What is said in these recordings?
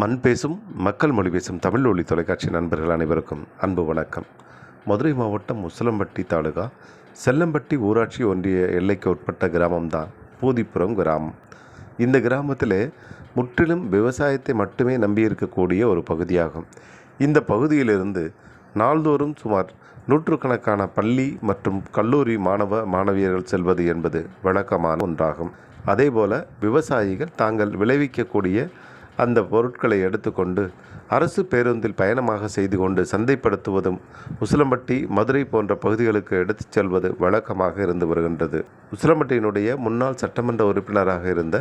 மண் பேசும் மக்கள் மொழி பேசும் தமிழ் ஒளி தொலைக்காட்சி நண்பர்கள் அனைவருக்கும் அன்பு வணக்கம். மதுரை மாவட்டம் உசிலம்பட்டி தாலுகா செல்லம்பட்டி ஊராட்சி ஒன்றிய எல்லைக்கு உட்பட்ட கிராமம்தான் பூதிப்புறம் கிராமம். இந்த கிராமத்திலே முற்றிலும் விவசாயத்தை மட்டுமே நம்பியிருக்கக்கூடிய ஒரு பகுதியாகும். இந்த பகுதியிலிருந்து நாள்தோறும் சுமார் நூற்றுக்கணக்கான பள்ளி மற்றும் கல்லூரி மாணவ மாணவியர்கள் செல்வது என்பது வழக்கமான ஒன்றாகும். அதேபோல விவசாயிகள் தாங்கள் விளைவிக்கக்கூடிய அந்த பொருட்களை எடுத்துக்கொண்டு அரசு பேருந்தில் பயணமாக செய்து கொண்டு சந்தைப்படுத்துவதும் உசிலம்பட்டி மதுரை போன்ற பகுதிகளுக்கு எடுத்துச் செல்வது வழக்கமாக இருந்து வருகின்றது. உசிலம்பட்டியினுடைய முன்னாள் சட்டமன்ற உறுப்பினராக இருந்த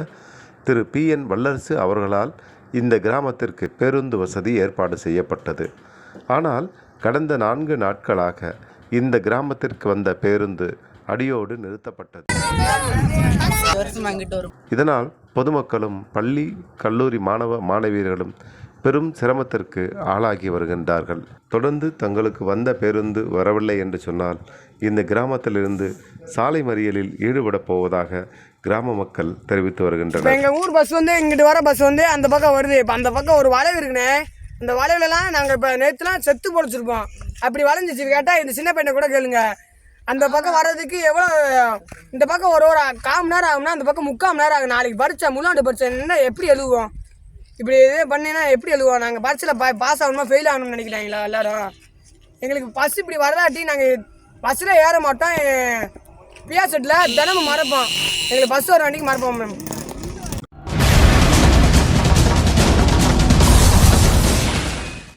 திரு. பி. என். வல்லரசு அவர்களால் இந்த கிராமத்திற்கு பேருந்து வசதி ஏற்பாடு செய்யப்பட்டது. ஆனால் கடந்த நான்கு நாட்களாக இந்த கிராமத்திற்கு வந்த பேருந்து அடியோடு நிறுத்தப்பட்டது. இதனால் பொதுமக்களும் பள்ளி கல்லூரி மாணவ மாணவியர்களும் பெரும் சிரமத்திற்கு ஆளாகி வருகின்றார்கள். தொடர்ந்து தங்களுக்கு வந்த பேருந்து வரவில்லை என்று சொன்னால் இந்த கிராமத்திலிருந்து சாலை மறியலில் ஈடுபடப் போவதாக கிராம மக்கள் தெரிவித்து வருகின்றனர். எங்கள் ஊர் பஸ் வந்து இங்கிட்டு வர பஸ் வந்து அந்த பக்கம் வருது. இப்போ அந்த பக்கம் ஒரு வளைவு இருக்குண்ணே. அந்த வளைவுலலாம் நாங்கள் இப்போ நேற்றுலாம் செத்து பொழைச்சிருப்போம். அப்படி வளைஞ்சிச்சு கேட்டால் இந்த சின்ன பையனை கூட கேளுங்க. அந்த பக்கம் வர்றதுக்கு எவ்வளோ இந்த பக்கம் ஒரு ஒரு கால் மணி நேரம் ஆகும்னா அந்த பக்கம் முக்கால் மணி நேரம் ஆகும். நாளைக்கு பரிட்சை முள்ளாண்டு பரீட்சை என்ன எப்படி எழுதுவோம்? இப்படி இது பண்ணினா எப்படி எழுதுவோம்? நாங்கள் பரீட்சையில் பா பாஸ் ஆகணுமா ஃபெயில் ஆகணும்னு நினைக்கிறாங்களா எல்லாரும். எங்களுக்கு பஸ் இப்படி வரலாட்டி நாங்கள் பஸ்ஸில் ஏற மாட்டோம். பியா செட்டில் தினமும் மறப்போம். எங்களுக்கு பஸ் வர வண்டிக்கு மறப்போம் மேம்